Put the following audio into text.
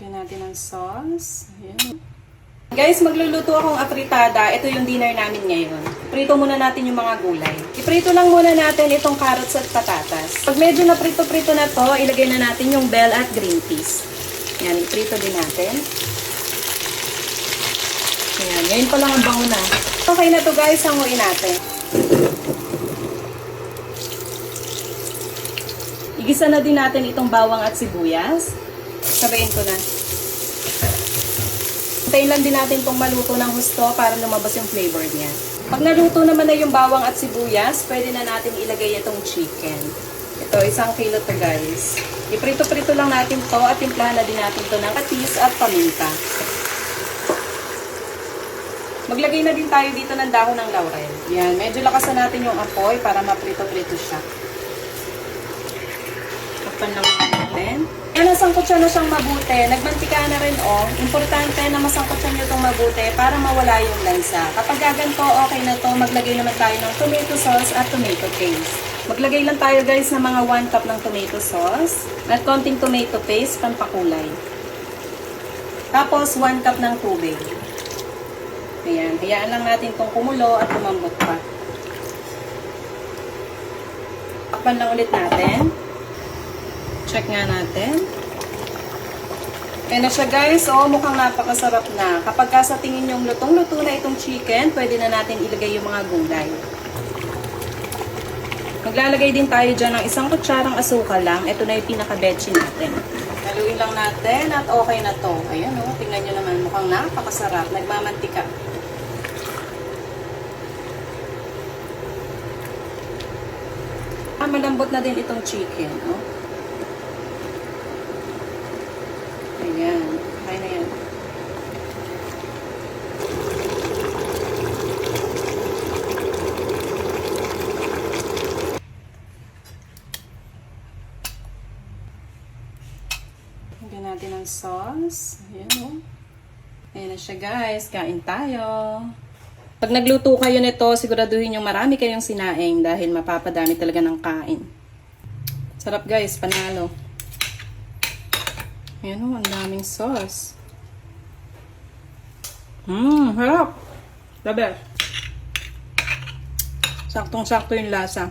Lagyan natin ng sauce. Ayan. Guys, magluluto akong apritada. Ito yung dinner namin ngayon. Prito muna natin yung mga gulay. Iprito lang muna natin itong carrots at patatas. Pag medyo na prito-prito na to, ilagay na natin yung bell at green peas. Yan, iprito din natin. Ayan, ngayon pa lang ang bango na. Okay na to guys, hanguin natin. Igisa na din natin itong bawang at sibuyas. Sabayin ko na. Hintayin lang din natin itong maluto ng husto para lumabas yung flavor niya. Pag naluto naman na yung bawang at sibuyas, pwede na natin ilagay itong chicken. Ito, isang kilo to guys. Iprito-prito lang natin to at timplahan na din natin to ng katis at paminta. Maglagay na din tayo dito ng dahon ng laurel. Yan, medyo lakasan natin yung apoy para maprito-prito siya. Takpan lang siya na siyang mabuti. Nagmantika na rin, oh. Importante na masangkot siya nyo itong mabuti para mawala yung lansa. Kapag gaganto, okay na to. Maglagay naman tayo ng tomato sauce at tomato paste. Maglagay lang tayo guys ng mga 1 cup ng tomato sauce at konting tomato paste, pampakulay. Tapos 1 cup ng tubig. Ayan, hayaan lang natin itong kumulo at lumambot pa. Takpan lang ulit natin. Check nga natin. Ayan na siya guys. Oo, mukhang napakasarap na. Kapag ka sa tingin yung lutong-luto na itong chicken, pwede na natin ilagay yung mga gulay. Maglalagay din tayo dyan ng isang kutsarang asukal lang. Ito na yung pinaka-betchin natin. Haluin lang natin at okay na to. Ayan o, tingnan nyo naman. Mukhang napakasarap. Nagmamantika. Ah, malambot na din itong chicken. Oh. Ayan. Kaya na yan. Lagyan natin ng sauce. Ayan o. Ayan na siya guys. Kain tayo. Pag nagluto kayo nito, siguraduhin yung marami kayong sinaing dahil mapapadami talaga ng kain. Sarap guys, panalo. Ayan o, ang daming sauce. Mmm, harap. The best. Saktong-sakto yung lasa.